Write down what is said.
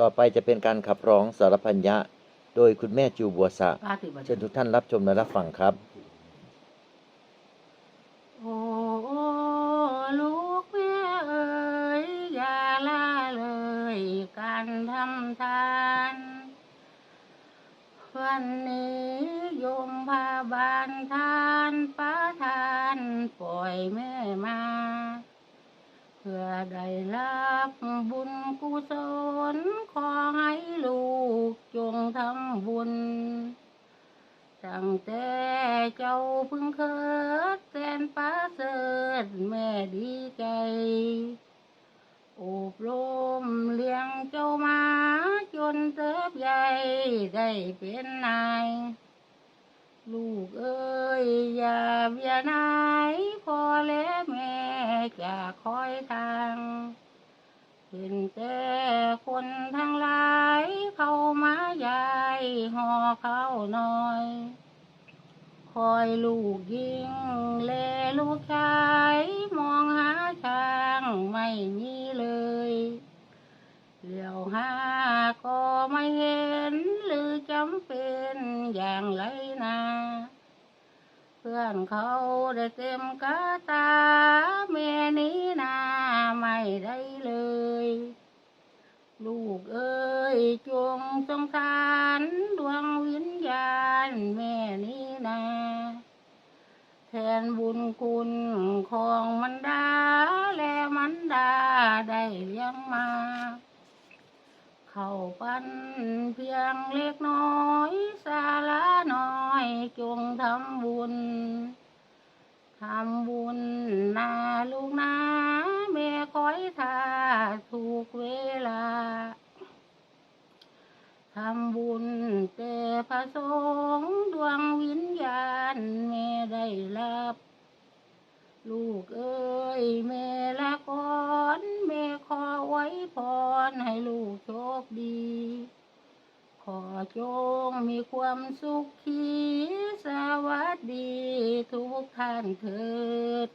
ต่อไปจะเป็นการขับร้องสารพันยะโดยคุณแม่จูบัวสะป้าถือบัตรเชิญทุกท่านรับชมและรับฟังครับ โอ้ลูกแม่เอ๋ยอย่าละเลยการทำทานวันนี้โยมพาบานทานป้าทานปล่อยแม่มาเพื่อได้รับบุญกุศลขอให้ลูกจงทำบุญ ตั้งแต่เจ้าเพึ่งเคิดแสนป้าเสริฐแม่ดีใจอบรมเลี้ยงเจ้ามาจนเติบใหญ่ได้เป็นนาย ลูกเอ้ยอย่าเบียนายพ่อและ จะคอยทางเห็นแต่คนทั้งหลายเข้ามายายห่อเข้าวน้อย คอยลูกยิงแลลูกชายมองหาช้างไม่มีเลยเหลียวหาก็ไม่เห็นหรือจำเป็นอย่างไรนาเพื่อนเขาได้เต็มกาตา กเอ้ยจงสงสารดวงวิญญาณแม่นี้นาแทนบุญคุณของมันดาและมันดาได้เลี้ยงมา เข้าปันเพียงเล็กน้อยสาระน้อยจงทำบุญทำบุญนาลูกนาแม่คอยทาทุกเว ทำบุญแต่พระสงฆ์ดวงวิญญาณแม่ได้รับ ลูกเอ้ยแม่ละก่อนแม่ขอไว้พรให้ลูกโชคดี ขอจงมีความสุขขีสวัสดีทุกท่านเถิด